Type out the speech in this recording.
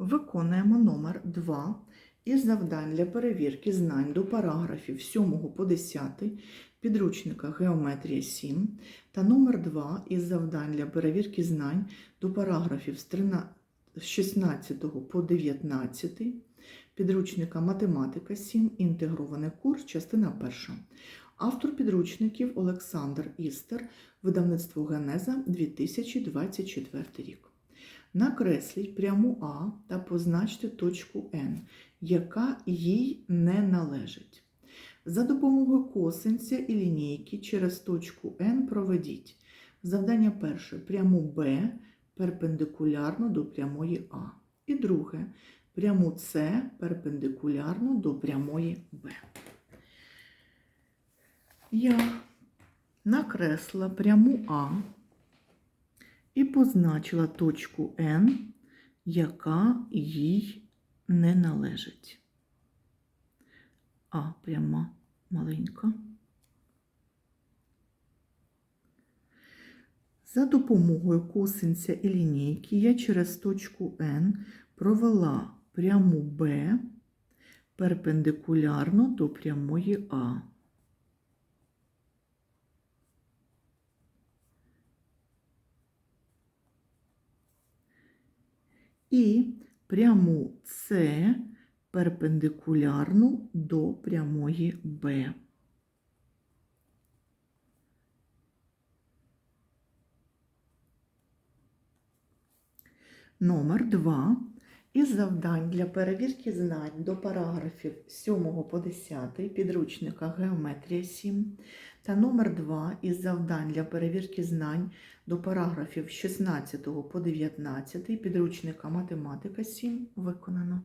Виконуємо номер 2 із завдань для перевірки знань до параграфів 7 по 10 підручника Геометрія 7 та номер 2 із завдань для перевірки знань до параграфів з 13 з 16 по 19 підручника Математика 7, інтегрований курс, частина 1. Автор підручників Олександр Істер, видавництво Генеза 2024 рік. Накресліть пряму А та позначте точку Н, яка їй не належить. За допомогою косинця і лінійки через точку Н проведіть. Завдання перше пряму Б перпендикулярно до прямої А. І друге пряму С перпендикулярно до прямої Б. Я накресла пряму А і позначила точку N, яка їй не належить. А пряма маленька. За допомогою косинця і лінійки я через точку N провела пряму Б перпендикулярно до прямої А. І пряму С перпендикулярну до прямої Б. Номер 2 із завдань для перевірки знань до параграфів 7 по 10 підручника Геометрія 7 та номер 2 із завдань для перевірки знань до параграфів 16 по 19 підручника Математика 7 виконано.